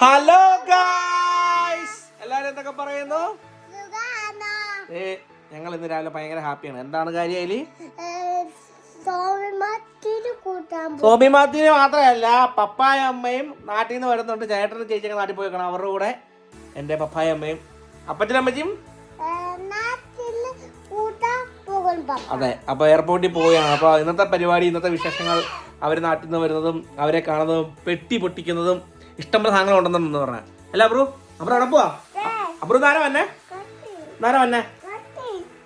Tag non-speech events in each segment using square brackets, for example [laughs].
Hello guys എല്ലാരും എന്തൊക്കെ പറയുന്നു? ഏ ഞങ്ങൾ ഇന്ന് രാവിലെ ഭയങ്കര ഹാപ്പിയാണ്. എന്താണ് കാര്യം സോമി മാത്തിന് മാത്രമല്ല പപ്പായ അമ്മയും നാട്ടിൽ നിന്ന് വരുന്നുണ്ട്. ചേട്ടനും ചേച്ചിയൊക്കെ നാട്ടിൽ പോയി വെക്കണം അവരുടെ കൂടെ. എന്റെ പപ്പായ അമ്മയും. അപ്പച്ചനമ്മച്ചിയും അതെ അപ്പൊ എയർപോർട്ടിൽ പോവുകയാണ്. അപ്പൊ ഇന്നത്തെ പരിപാടി ഇന്നത്തെ വിശേഷങ്ങൾ അവർ നാട്ടിൽ നിന്ന് വരുന്നതും അവരെ കാണുന്നതും പെട്ടി പൊട്ടിക്കുന്നതും ഇഷ്ടംപോലെ സാധനങ്ങൾ ഉണ്ടെന്നു പറഞ്ഞ. അല്ല അബ്രു? അബ്രു അവിടെ പോവാ? അബ്രു നാര വന്നെ? നാര വന്നെ?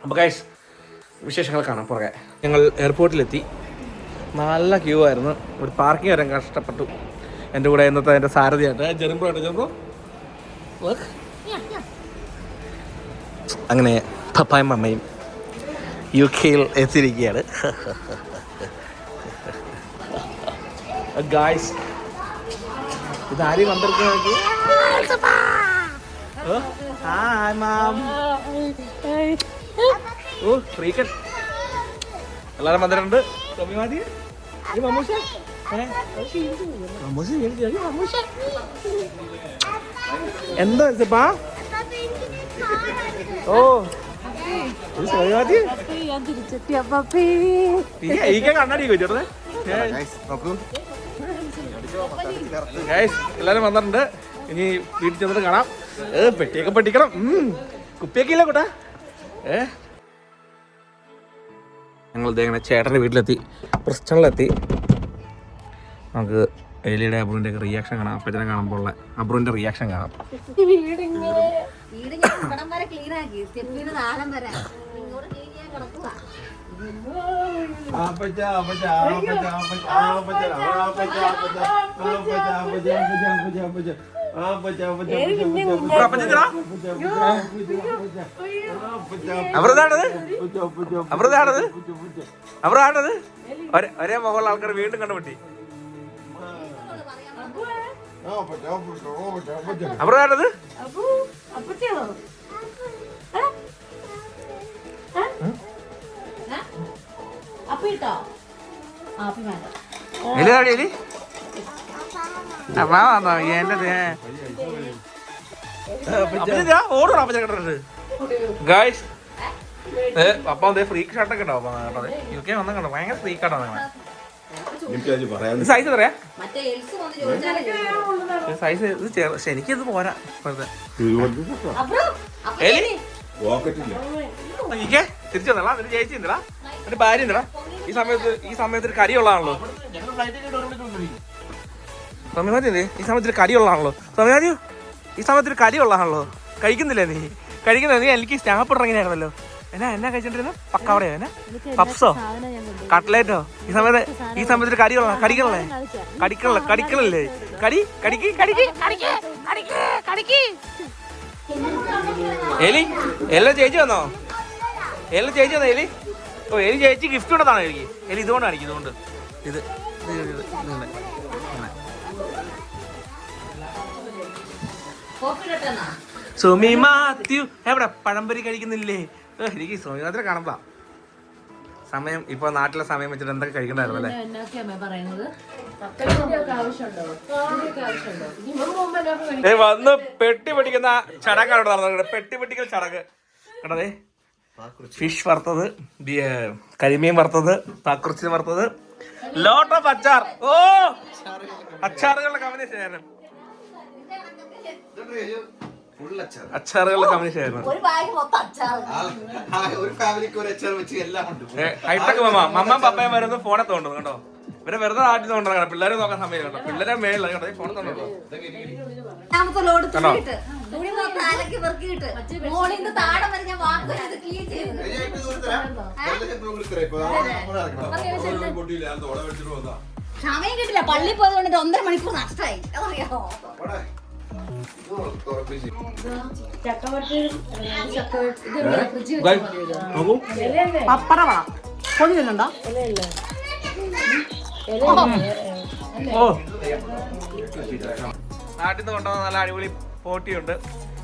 അപ്പോൾ ഗൈസ് വിശേഷങ്ങൾ കാണാം പുറകെ. ഞങ്ങൾ എയർപോർട്ടിലെത്തി നല്ല ക്യൂ ആയിരുന്നു. ഇവിടെ പാർക്കിംഗ് വരാൻ കഷ്ടപ്പെട്ടു. എന്റെ കൂടെ ഇന്നത്തെ എന്റെ സാരഥിയായിട്ട് ജെറുമ്പോ ആയിട്ട് ജെറുമ്പോ. അങ്ങനെ പപ്പായും അമ്മയും യു കെയിൽ എത്തിയിരിക്കുകയാണ്. [laughs] ഗായ്സ് ഇത് ആരെയും വന്നിരിക്കുന്നത് ഹായ് മാം. ഓ ഫ്രീക്കൻ എല്ലാവരും വന്നിട്ടുണ്ട്? ടോമി മാതി മമ്മൂഷ? മമ്മൂഷ മമ്മൂഷ. എന്താ സിപ്പാ ഓ. കണ്ണാടി ചോദിച്ചോട്ടെ? ഗൈസ് എല്ലാരും വന്നിട്ടുണ്ട്. ഇനി വീട്ടിൽ ചെന്നിട്ട് കാണാം. ഏ പെട്ടിയൊക്കെ പെട്ടിക്കണം. കുപ്പിയൊക്കെ ഇല്ല കൂട്ടാ? ഏ? ഞങ്ങൾ ഇതേങ്ങനെ ചേട്ടന്റെ വീട്ടിലെത്തി. പ്രശ്നങ്ങളിലെത്തി. നമുക്ക് എലിയുടെ അബ്രുവിന്റെ ഒക്കെ റിയാക്ഷൻ കാണാം. അപ്പച്ചനെ കാണുമ്പോൾ ഉള്ള അബ്രുവിന്റെ റിയാക്ഷൻ കാണാം. വീട് ഞാൻ വരെ ക്ലീൻ ആക്കി. സ്റ്റെപ്പിന് നാലം വരെ. കിടക്കുക അവരതാണത് അവരതാണത് അവരാണത് ഒരേ മുകളിൽ ആൾക്കാർ വീണ്ടും കണ്ടുപിട്ടി അവരാണത് ഇട്ടോ ആപ്പി വേണ്ട. എലി എന്റെ ഗായ്സ് അപ്പം അതേ ഫ്രീക്ക് ഷർട്ടൊക്കെ ഉണ്ടാവും കേട്ടോ യു കെ വന്ന കണ്ടോ? ഭയങ്കര സൈസ് എത്രയാ? സൈസ് ഇത്? പോരാ ഇപ്പോഴത്തെ. എലി? തിരിച്ചു വന്നടാ എന്നിട്ട് ചേച്ചി എന്നിട്ട് ഭാര്യ ഈ സമയത്ത് ഈ സമയത്ത് ഒരു കരിയുള്ളതാണല്ലോ സമയമാതി ഈ സമയത്ത് ഒരു കരിയുള്ളതാണല്ലോ. സമയമാതിയോ ഈ സമയത്ത് ഒരു കരിയുള്ളതാണല്ലോ. കഴിക്കുന്നില്ലേ നീ? കഴിക്കുന്ന നീ എനിക്ക് സ്റ്റാപ്പ് ഇറങ്ങിയായിരുന്നല്ലോ എന്നാ എന്നാ കഴിച്ചോണ്ടിരുന്ന? പക്കാവടയോ എന്നാ? പപ്സോ കട്ട്ലേറ്റോ ഈ സമയത്ത് ഈ സമയത്ത് ഒരു കരിയുള്ള കടിക്കണല്ലേ കടിക്കണല്ലേ കടിക്കണല്ലേ കടി? കടിക്ക്? കടിക്ക്? കടിക്ക്? എലി? എല്ലാം ചേച്ചി വന്നോ? എല്ലാം ചേച്ചി വന്നോ എലി? ഓ എലി ചേച്ചി ഗിഫ്റ്റ് കൊണ്ടതാണോ എനിക്ക് എലി ഇതുകൊണ്ടാണ് എനിക്ക് ഇതുകൊണ്ട്. ഇത് സുമി മാത്യു. എവിടെ? പഴംപൊരി കഴിക്കുന്നില്ലേ? എനിക്ക് സുമി മാത്യു കാണപ്പാ സമയം ഇപ്പൊ നാട്ടിലെ സമയം വെച്ചിട്ട് എന്തൊക്കെ കഴിക്കണ്ടായിരുന്നു അല്ലേ? വന്ന് പെട്ടി പിടിക്കുന്ന ചടങ്ങാണ് നടന്നത് പെട്ടി പൊട്ടിക്കൽ ചടങ്ങ്. കണ്ടതേ ഫിഷ് വറുത്തത് ബി- കരിമീൻ വറുത്തത് പാക്കുറിച്ചി വറുത്തത്. ലോട്ട് ഓഫ് അച്ചാർ ഓ! അച്ചാറുകളുടെ കമ്പനി ആയിരുന്നു അച്ചാറുകളുടെ കമ്പനി ആയിരുന്നു ഒരു ബാഗ് മൊത്തം അച്ചാറ്. ഒരു ഫാമിലിക്ക് ഒരു അച്ചാർ വെച്ച് എല്ലാം ഉണ്ട് ഹൈടെക് മമ്മ മമ്മ പപ്പയും വരുന്നു ഫോണെ തോണ്ടുന്നു കേട്ടോ ഇവരെ വെറുതെ നാട്ടിൽ തോണ്ടണം പിള്ളേരെ നോക്കാൻ സമയം കേട്ടോ. പിള്ളേരെ മേളിൽ കേട്ടോ ഈ ഫോണെ തോന്നുന്നു ലോഡ് തുണിയിട്ട് തുണി മൊത്തം അലക്കി പെറുക്കിയിട്ട്. മോളിൽ വരെ ഞാൻ വാക്ക് ചെയ്ത് ക്ലീൻ ചെയ്ത് സമയം കിട്ടില്ല. പള്ളി പോയത് കൊണ്ട് ഒന്നര മണിക്കൂർ നഷ്ടമായി അതറിയാമോ ചക്കവർത്തി പപ്പട വേണം കൊണ്ടിരുന്നുണ്ടോ ഓ. നാട്ടിൽ നിന്ന് കൊണ്ടുവന്ന നല്ല അടിപൊളി പോട്ടിയുണ്ട്.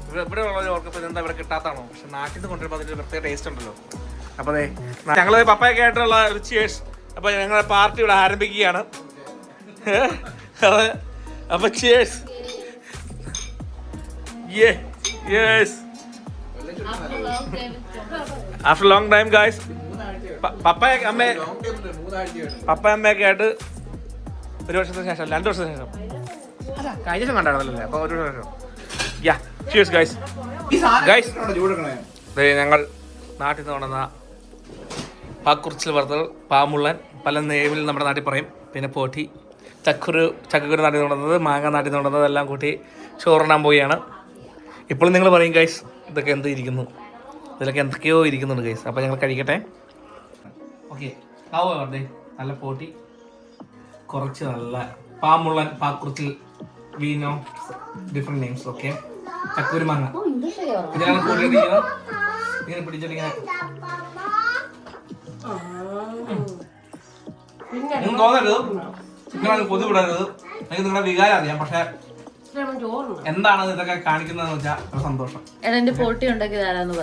ഇവിടെ ഉള്ളവർ ഓർക്കപ്പോൾ എന്താ ഇവിടെ കിട്ടാത്താണോ പക്ഷെ നാട്ടിൽ നിന്ന് കൊണ്ടുവരുമ്പോൾ അതിന്റെ പ്രത്യേക ടേസ്റ്റ് ഉണ്ടല്ലോ. അപ്പൊ അതെ ഞങ്ങൾ പപ്പയൊക്കെ ആയിട്ടുള്ള ഒരു അപ്പോൾ അപ്പൊ ഞങ്ങളുടെ പാർട്ടി ഇവിടെ ആരംഭിക്കുകയാണ്. അപ്പോൾ അപ്പൊ cheers yes after long time guys പപ്പ അമ്മ പപ്പ അമ്മയൊക്കെ ആയിട്ട് ഒരു വർഷത്തിന് ശേഷം രണ്ട് വർഷത്തിന് ശേഷം. അല്ല കഴിഞ്ഞ ദിവസം കണ്ടായിരുന്നല്ലേ അപ്പൊ ഒരു വർഷം യാ ചീസ് ഗൈസ് ദേ ഞങ്ങൾ നാട്ടിൽ നിന്ന് കൊണ്ടുവന്ന പാക്കുറിച്ചിൽ വറുത്തൽ പാമുള്ളൻ പല നേവിൽ നമ്മുടെ നാട്ടിൽ പറയും. പിന്നെ പോട്ടി ചക്കുരു ചക്കക്കുരു നാട്ടിൽ നിന്ന് കൊണ്ടുവന്നത് മാങ്ങ നാട്ടിൽ നിന്ന് കൊണ്ടുവന്നത് എല്ലാം കൂട്ടി ചോറിനാൻ പോവുകയാണ്. ഇപ്പോൾ നിങ്ങൾ പറയും ഗൈസ് ഇതൊക്കെ എന്ത് ഇരിക്കുന്നു? ഇതിലൊക്കെ എന്തൊക്കെയോ ഇരിക്കുന്നുണ്ട് ഗൈസ് അപ്പോൾ ഞങ്ങൾ കഴിക്കട്ടെ. ഓക്കെ നല്ല പോട്ടി. കുറച്ച് നല്ല പാമുള്ളൻ പാക്കുറിച്ചിൽ വീനോ. ഡിഫറെന്റ് നെയിംസ് ഓക്കെ ചക്കൂരി മാങ്ങ. ഇതാണ് കൂടുതൽ ഇങ്ങനെ പിടിച്ചിട്ടിങ്ങനെ നിങ്ങൾ തോന്നരുത്. നിങ്ങളത് കൊതി വിടരുത്. എനിക്ക് നിങ്ങളുടെ വികാരം അറിയാം പക്ഷെ എന്താണ് ഇതൊക്കെ കാണിക്കുന്നതെന്ന് വെച്ചാൽ സന്തോഷം. പോട്ടി ഉണ്ടാക്കിയത് ആരാന്ന്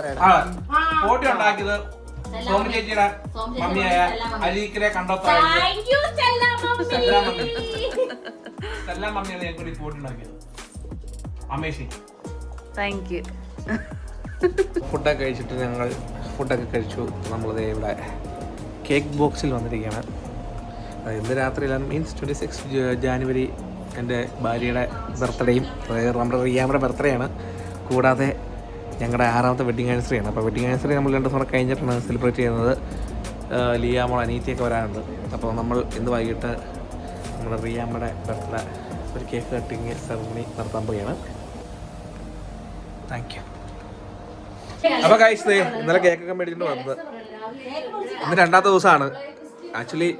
പോട്ടി ഉണ്ടാക്കിയത് സോമി ചേച്ചിയുടെ മമ്മിയായ അരീക്കിലെ കണ്ടോത്തായ എല്ലാ മമ്മി. എല്ലാ മമ്മിയാണ് ഞങ്ങൾക്ക് റിപ്പോർട്ട് പോട്ടി ഉണ്ടാക്കിയത് അമേസിങ് താങ്ക് യു ഫുഡൊക്കെ കഴിച്ചിട്ട് ഞങ്ങൾ ഫുഡൊക്കെ കഴിച്ചു. നമ്മളിത് ഇവിടെ കേക്ക് ബോക്സിൽ വന്നിരിക്കുകയാണ്. ഇന്ന് രാത്രിയിലാണ് മീൻസ് ട്വന്റി സിക്സ് ജാനുവരി എന്റെ ഭാര്യയുടെ ബർത്ത്ഡേയും അതായത് നമ്മുടെ റിയാമ്മയുടെ ബർത്ത്ഡേ ആണ്. കൂടാതെ ഞങ്ങളുടെ ആറാമത്തെ വെഡിങ് ആനിവേഴ്സറി ആണ്. അപ്പോൾ വെഡിങ് ആനിവേഴ്സറി നമ്മൾ രണ്ട് ദിവസം കഴിഞ്ഞിട്ടാണ് സെലിബ്രേറ്റ് ചെയ്യുന്നത്. ലിയാമോൾ അനീറ്റിയൊക്കെ വരാനുണ്ട് അപ്പോൾ നമ്മൾ ഇന്ന് വൈകിട്ട് നമ്മുടെ റിയാമ്മയുടെ ബർത്ത്ഡേ ഒരു കേക്ക് കട്ടിങ് സെറമണി നടത്താൻ പോവുകയാണ്. താങ്ക് യു അപ്പൊ കഴിച്ചത് ഇന്നലെ കേക്കൊക്കെ മേടിച്ചിട്ട് വന്നത്. ഇന്ന് രണ്ടാമത്തെ ദിവസമാണ്. ആക്ച്വലി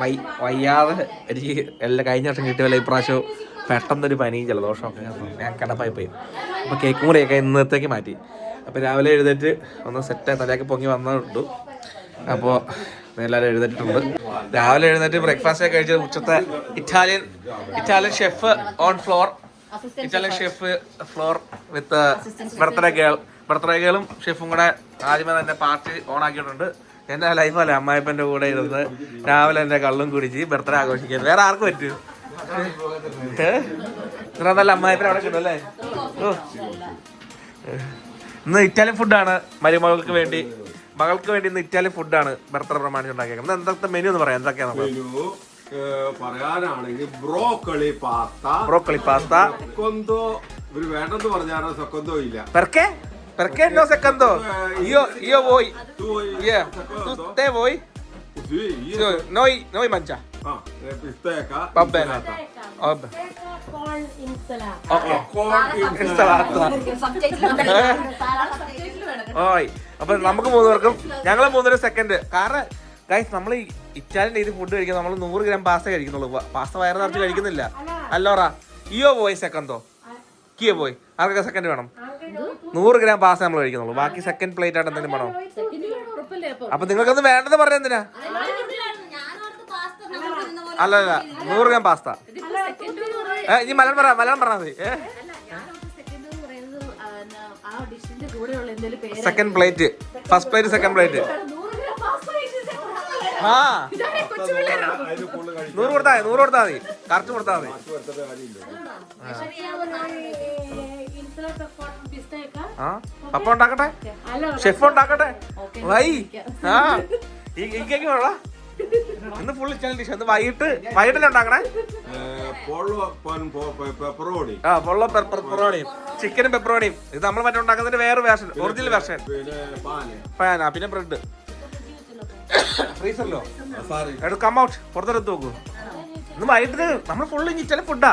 വൈ വയ്യാതെ എനിക്ക് എല്ലാം കഴിഞ്ഞ വർഷം കിട്ടിയല്ല ഇപ്രാവശ്യം പെട്ടെന്നൊരു പനി ജലദോഷമൊക്കെ. ഞാൻ കിടപ്പായി പോയി. അപ്പോൾ കേക്കും കൂടെയൊക്കെ ഇന്നത്തേക്ക് മാറ്റി. അപ്പോൾ രാവിലെ എഴുന്നേറ്റ് ഒന്ന് സെറ്റ് തലയൊക്കെ പൊങ്ങി വന്നിട്ടു അപ്പോൾ എല്ലാവരും എഴുന്നേറ്റിട്ടുണ്ട്. രാവിലെ എഴുന്നേറ്റ് ബ്രേക്ക്ഫാസ്റ്റ് ഒക്കെ കഴിച്ചത് ഉച്ചത്തെ Italian Italian chef on floor Italian chef floor with birthday girl birthday ഗേളും ഷെഫും കൂടെ ആദ്യമേ തന്നെ പാർട്ടി ഓൺ ആക്കിയിട്ടുണ്ട്. എന്റെ ലൈഫ് അല്ലേ? അമ്മായിപ്പന്റെ കൂടെ ഇരുന്ന് രാവിലെ എന്റെ കള്ളും കുടിച്ച് ബർത്ത്ഡേ ആഘോഷിക്കാൻ വേറെ ആർക്കും പറ്റും. ഇത്ര നല്ല അമ്മായിപ്പൻ അവിടെ കിട്ടും അല്ലേ ഓ. ഇന്ന് ഇറ്റാലിയൻ ഫുഡാണ് മരുമകൾക്ക് വേണ്ടി മകൾക്ക് വേണ്ടി ഇന്ന് ഇറ്റാലിയൻ ഫുഡാണ് ബർത്ത്ഡേ പ്രമാണിച്ച് ഉണ്ടാക്കിയത് എന്തൊക്കെ മെനു എന്ന് പറയാം എന്തൊക്കെയാണ് പറയാനാണെങ്കിൽ ബ്രോക്കളി പാസ്ത ബ്രോക്കളി പാസ്ത സൊക്കൊന്തോ ഇവർ വേണ്ടെന്ന് പറഞ്ഞാൽ സെക്കന്തോ ഇല്ല പെർക്കെ Perché no secondo? Io, io voi. Tu vuoi Yeah. Tu, te voi? Sì, io Noi, noi mangia. Ah, eh, bene. insalata. Vabbè. corn insalata. Oh, oh. Corn Insalata. ഓയ് [laughs] അപ്പൊ നമുക്ക് മൂന്നുപേർക്കും ഞങ്ങൾ മൂന്നര സെക്കൻഡ് കാരണം ഗൈസ് നമ്മൾ ഈ ഇറ്റാലിയൻ രീതി food കഴിക്കുന്നത് നമ്മൾ നൂറ് ഗ്രാം പാസ്ത കഴിക്കുന്നുള്ളൂ. പാസ്ത വയറ് നിറച്ച് കഴിക്കുന്നില്ല. അല്ലോറ ഇയോ പോയി സെക്കൻഡോ കിയോ പോയി ആർക്കൊക്കെ സെക്കൻഡ് വേണം? നൂറ് ഗ്രാം പാസ്ത നമ്മൾ കഴിക്കുന്നുള്ളൂ. ബാക്കി സെക്കൻഡ് പ്ലേറ്റ് ആയിട്ട് എന്തെങ്കിലും വേണം? അപ്പൊ നിങ്ങൾക്കൊന്നും വേണ്ടത് പറഞ്ഞ എന്തിനാ അല്ല അല്ല നൂറ് ഗ്രാം പാസ്ത ഇനി മലയാളം പറ മലയാളം പറഞ്ഞാൽ മതി. Second plate first plate second plate ആ നൂറ് കൊടുത്താൽ മതി നൂറ് കൊടുത്താ മതി. കറക്റ്റ് കൊടുത്താൽ മതി. ആ പപ്പ ഉണ്ടാക്കട്ടെ? ഷെഫ് ഉണ്ടാക്കട്ടെ? വൈ. ആ. ഈ കേക്ക് വേണോ ഇന്ന് ഫുൾ ഡിഷ് ഇന്ന് വൈകിട്ട് വൈകിട്ടല്ലേ ഉണ്ടാക്കണേ? pepperoni ആ പൊള്ള പെപ്പറോണിയും ചിക്കനും പെപ്പറോണിയും ഇത് നമ്മൾ മറ്റേ ഉണ്ടാക്കുന്നതിന്റെ വേറെ വേർഷൻ ഒറിജിനൽ വേർഷൻ പാനാ. പിന്നെ ബ്രെഡ് ഫ്രീസറിലോ എടുത്ത് കം ഔട്ട് പുറത്തെടുത്ത് നോക്കൂ. ഇന്ന് വൈകിട്ട് നമ്മൾ ഫുള്ള് ചില ഫുഡാ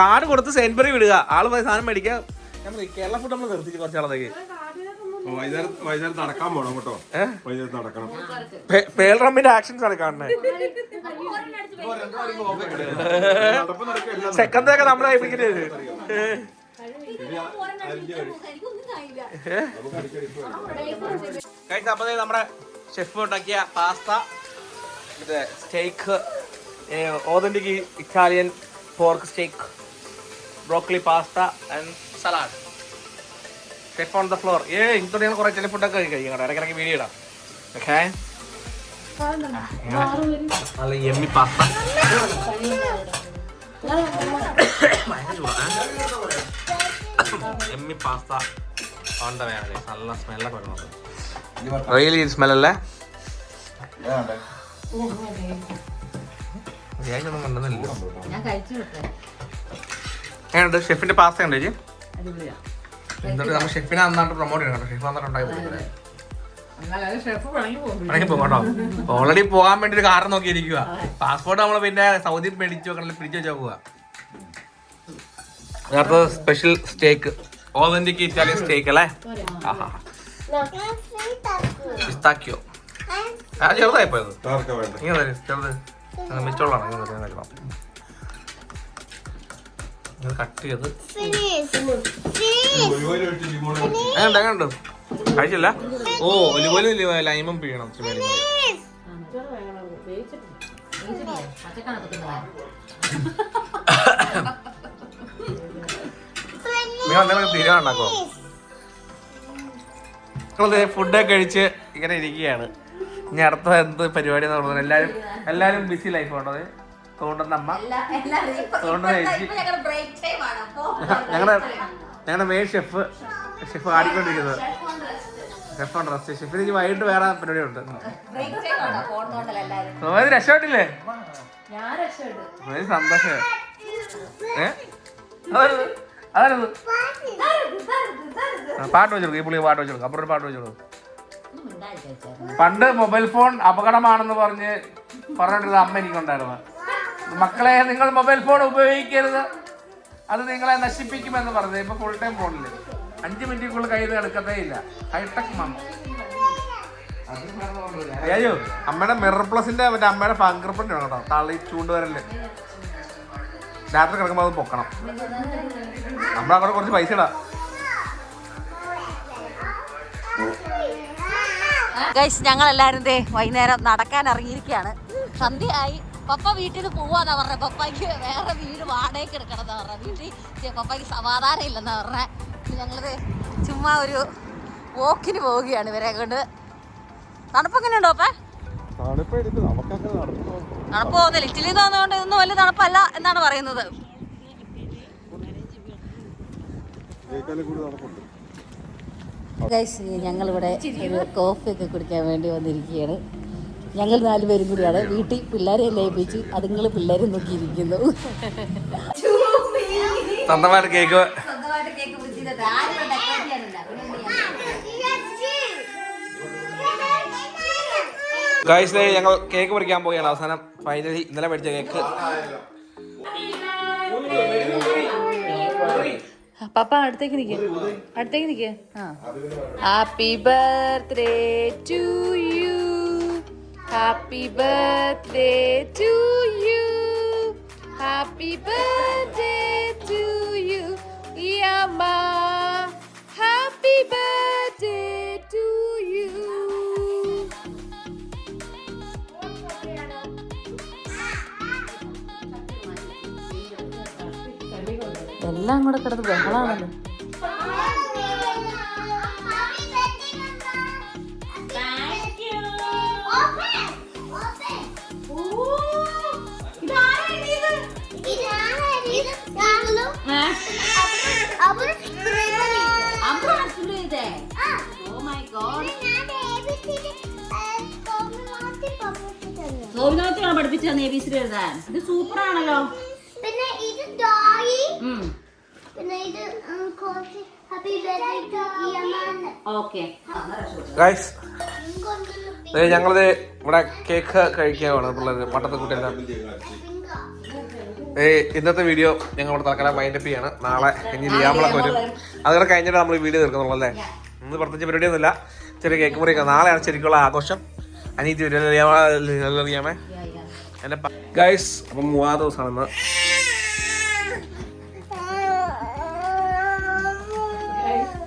കാർഡ് കൊടുത്ത് സെയിൻബറി വിടുക. ആൾ സാധനം മേടിക്കുക കേരള ഫുഡ് നമ്മൾ നിർത്തിച്ച് കുറച്ച് നാളത്തേക്ക് അപ്പൊ വൈകുന്നേരം വൈകുന്നേരം നടക്കാൻ പോണം കേട്ടോ. നടക്കണം. പേൾ റമ്മിന്റെ ആക്ഷൻസ് ആണ് കാണുന്നത് സെക്കൻഡൊക്കെ നമ്മളെ ഏൽപ്പിക്കുന്നത് അപ്പൊ നമ്മുടെ ഷെഫ് ഉണ്ടാക്കിയ pasta steak authentic Italian pork steak broccoli pasta and salad chef on the floor ഏ ഇന്നത്തെ ഞങ്ങൾ കുറേ ചില ഫുഡൊക്കെ കഴിക്കണം ഇടയ്ക്കിടയ്ക്ക് വീഡിയോ ഇടാം. ഓക്കെ നല്ല yummy pasta. Yummy pasta. On the way ആണ് guys. നല്ല സ്മെല്ലൊക്കെ വരുന്നുണ്ട് റിയലി സ്മെല്ലല്ലേ ഒന്നും കണ്ടെന്നില്ല ഞാൻ കഴിച്ചു വിട്ടെ. എങ്ങനെയുണ്ട്? ഷെഫിന്റെ പാസ്ത ഉണ്ടോ ചേച്ചി? എന്നിട്ട് നമ്മൾ ഷെഫിനെ നന്നായിട്ട് പ്രൊമോട്ട് ചെയ്യണം കേട്ടോ. ഷെഫ് നന്നായിട്ട് ഉണ്ടാക്കി കൊടുക്കുന്നത് കേട്ടോ. ഓൾറെഡി പോകാൻ വേണ്ടി ഒരു കാർ നോക്കിയിരിക്കുക പാസ്പോർട്ട് നമ്മൾ പിന്നെ സൗദി മേടിച്ചു വെക്കണം പിടിച്ചു വെച്ചാൽ പോവുക special steak authentic Italian steak അല്ലേ? ആഹാ. പിസ്താക്കിയോ? ആ ചെറുതായി പോയത്. ചെറുത്. മിച്ചോളാണ് മിച്ചമുള്ളതാണ് ഇങ്ങനെ തരും. കഴിക്കണം ഇത് കട്ട് ചെയ്ത്. എങ്ങനെയുണ്ട് എങ്ങനെയുണ്ട് കഴിച്ചില്ല? ഓ ഒലിപോലും ലൈമും പിഴണം എന്തെങ്കിലും നമ്മളത് ഫുഡൊക്കെ കഴിച്ച് ഇങ്ങനെ ഇരിക്കുകയാണ്. ഇനി അടുത്ത എന്ത് പരിപാടി എന്ന് പറഞ്ഞത് എല്ലാരും എല്ലാരും ബിസി ലൈഫ് ഉണ്ടത് ഇപ്പൊ ഞങ്ങളുടെ. ഞങ്ങളുടെ മെയിൻ ഷെഫ് ഷെഫ് ആടിക്കൊണ്ടിരിക്കുന്നത് ഷെഫ് ഉണ്ട് റെസ്റ്റ് ഷെഫിന് ഇനി വൈകിട്ട് വേറെ പരിപാടി ഉണ്ട്. സോമതി രക്ഷപ്പെട്ടില്ലേ. സന്തോഷം. പാട്ട് വെച്ചെടുക്കും ഈ പുള്ളി പാട്ട് വെച്ചെടുക്കും അപ്പുറം പാട്ട് വെച്ചെടുക്കും പണ്ട് മൊബൈൽ ഫോൺ അപകടമാണെന്ന് പറഞ്ഞ് പറഞ്ഞിട്ടുള്ള അമ്മ എനിക്കുണ്ടായിരുന്നു. മക്കളെ നിങ്ങൾ മൊബൈൽ ഫോൺ ഉപയോഗിക്കരുത്. അത് നിങ്ങളെ നശിപ്പിക്കുമെന്ന് പറഞ്ഞു ഇപ്പൊ ഫുൾ ടൈം ഫോണിൽ അഞ്ച് മിനിറ്റിക്കുള്ള കയ്യിൽ എടുക്കത്തേ ഇല്ല. ഹൈടെക് മമ്മ അയ്യോ അമ്മയുടെ മിറർ പ്ലസിന്റെ മറ്റേ അമ്മയുടെ ഫംഗർ പ്രിന്റ് വേണം കേട്ടോ. തള്ളി ചൂണ്ടുവരൽ രാത്രി കിടക്കുമ്പോൾ അത് പൊക്കണം. നമ്മളവിടെ കുറച്ച് പൈസ ഇടാം. ഗൈസ് ഞങ്ങൾ എല്ലാവരും ദേ വൈകുന്നേരം നടക്കാൻ ഇറങ്ങിയിരിക്കുകയാണ്. സന്ധ്യയായി. പപ്പ വീട്ടിൽ നിന്ന് പോവാന്നാ പറഞ്ഞത് പപ്പയ്ക്ക് വേറെ വീട് വാടകയ്ക്ക് എടുക്കണമെന്നാ പറഞ്ഞ. വീട്ടിൽ പപ്പായ്ക്ക് സമാധാനം ഇല്ലെന്നാ പറഞ്ഞ. ഞങ്ങളത് ചുമ്മാ ഒരു വോക്കിന് പോവുകയാണ് ഇവരെ കൊണ്ട്. തണുപ്പ് ഉണ്ടോ അപ്പ തണുപ്പ് പോകുന്നില്ല. ഇറ്റലി തോന്നുന്നതുകൊണ്ട് ഇതൊന്നും വലിയ തണുപ്പല്ല എന്നാണ് പറയുന്നത്. ഗൈസ് ഞങ്ങളിവിടെ കോഫി ഒക്കെ കുടിക്കാൻ വേണ്ടി വന്നിരിക്കുകയാണ്. ഞങ്ങൾ നാലുപേരും കൂടിയാണ്. വീട്ടിൽ പിള്ളേരെ ലയിപ്പിച്ച് അതുങ്ങൾ പിള്ളേരെ നോക്കിയിരിക്കുന്നു. സ്വന്തമായിട്ട് കേക്ക് ഞങ്ങൾ കേക്ക് പറിക്കാൻ പോവുകയാണ്. അവസാനം ഫൈനലി ഇന്നലെ മേടിച്ച കേക്ക്. പപ്പ അടുത്തേക്ക് നിക്ക. അടുത്തേക്ക് നിക്കേ. ആ. Happy birthday to you happy birthday to you happy birthday to you Amma happy birthday to you എല്ലാം കൂടെ കിടന്ന് ബഹളാണല്ലോ. സോമിനാഥിയാണ് പഠിപ്പിച്ചത് എ ബി സി എഴുതാൻ. ഇത് സൂപ്പർ ആണല്ലോ പിന്നെ ഇത് ഡോയി. പിന്നെ ഇത് കോഫി ഹാപ്പി ബർത്ത്ഡേ ടു ഇയമാൻ ഓക്കെ. ഗായ്സ് ഞങ്ങളിത് ഇവിടെ കേക്ക് കഴിക്കുകയാണ് പിള്ളേർ പട്ടത്തെ കുട്ടിയെല്ലാം ഏ ഇന്നത്തെ വീഡിയോ ഞങ്ങൾ ഇവിടെ തൽക്കാലം മൈൻഡപ്പ് ചെയ്യാണ്. നാളെ ഇനി ലിയാമ്പളൊക്കെ വരും. അതുകൂടെ കഴിഞ്ഞിട്ട് നമ്മൾ വീഡിയോ തീർക്കുന്നുള്ളൂ അല്ലേ? ഇന്ന് പ്രത്യേകിച്ച് പരിപാടിയൊന്നുമില്ല. ചെറിയ കേക്ക് മുറിയൊക്കെ നാളെയാണ് ശരിക്കുള്ള ആഘോഷം. അനീതി അറിയാമേ? എന്നെ ഗൈസ് അപ്പം ദിവസമാണ് ദിവസമാണെന്ന്.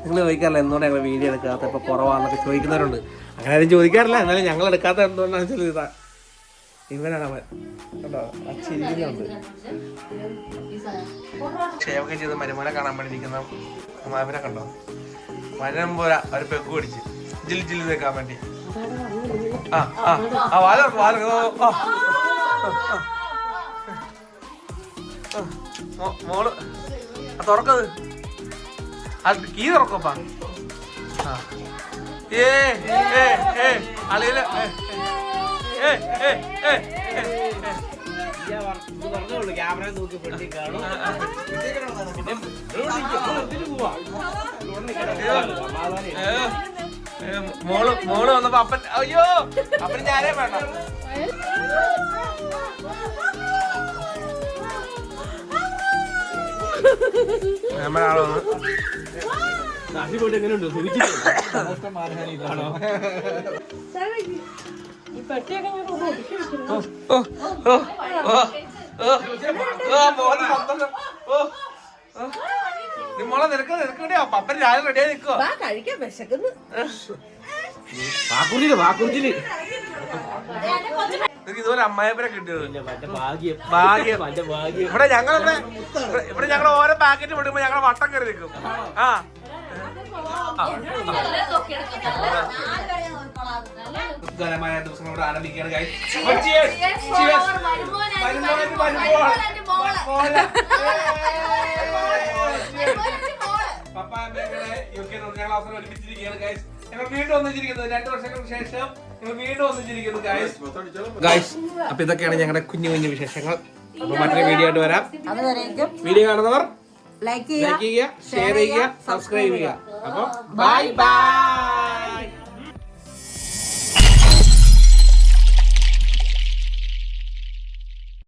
നിങ്ങൾ ചോദിക്കാറില്ല എന്തുകൊണ്ട് ഞങ്ങൾ വീഡിയോ എടുക്കാത്ത ഇപ്പൊ കുറവാണെന്നൊക്കെ ചോദിക്കുന്നവരുണ്ട്. അങ്ങനെ ആരും ചോദിക്കാറില്ല. എന്നാലും ഞങ്ങൾ എടുക്കാത്ത എന്തുകൊണ്ടാണെന്ന് വെച്ചാൽ ഇതാ. ഇവനാണ് അവൻ. കണ്ടോ? അച്ചിരിക്കുന്നുണ്ട് ക്ഷേമൊക്കെ ചെയ്ത് മരുമോനെ കാണാൻ വേണ്ടിയിരിക്കുന്ന മാവിനെ കണ്ടോ? മരം പോരാ ഒരു പെക്ക് പിടിച്ച് ജിൽ ജിൽ നിൽക്കാൻ വേണ്ടി ആ ആ ആ വാല വാല ഓ, ആ. മോൾ ആ, തുറക്കത് അത് കീ തുറക്കപ്പാ ആ ഏ ഏ ഏ അളിയില ഏ ഏ ഏ ഏ ഏ ക്യാമറ നോക്കി പെട്ടി കാണും. മോൾ മോൾ വന്നപ്പോ അപ്പൻ അയ്യോ അപ്പൻ ഞാനേ വേണ്ട. നമ്മുടെ ആൾ വന്ന് നാട്ടിൽ പോയിട്ട് എങ്ങനെയുണ്ട് ഓ, ഓ, ഓ, ഓ, മോളെ പപ്പൻ റെഡിയായി ഇതുപോലെ അമ്മായപ്പനെ കിട്ടിയത് മറ്റേ ഭാഗ്യം ഇവിടെ ഇവിടെ ഞങ്ങൾ ഓരോ പാക്കറ്റ് വിടുമ്പോ ഞങ്ങൾ വട്ടം കയറി നിൽക്കും ആ സുഖകരമായ ദിവസം ഇവിടെ ആരംഭിക്കുകയാണ് പപ്പ അമ്മയുടെ യു കെ ഞങ്ങൾ അവസരം ഒരുമിച്ചിരിക്കുകയാണ് ഗൈസ് ഞങ്ങൾ വീണ്ടും ഒന്നിച്ചിരിക്കുന്നത് രണ്ടു വർഷങ്ങൾക്ക് ശേഷം ഞങ്ങൾ വീണ്ടും ഒന്നിച്ചിരിക്കുന്നു ഗൈസ് ഗൈസ് അപ്പൊ ഇതൊക്കെയാണ് ഞങ്ങളുടെ കുഞ്ഞു കുഞ്ഞു വിശേഷങ്ങൾ. അപ്പൊ മറ്റൊരു വീഡിയോ ആയിട്ട് വരാം. വീഡിയോ കാണുന്നവർ ലൈക്ക് ലൈക്ക് ചെയ്യുക ഷെയർ ചെയ്യുക സബ്സ്ക്രൈബ് ചെയ്യുക. അപ്പൊ ബൈ ബൈ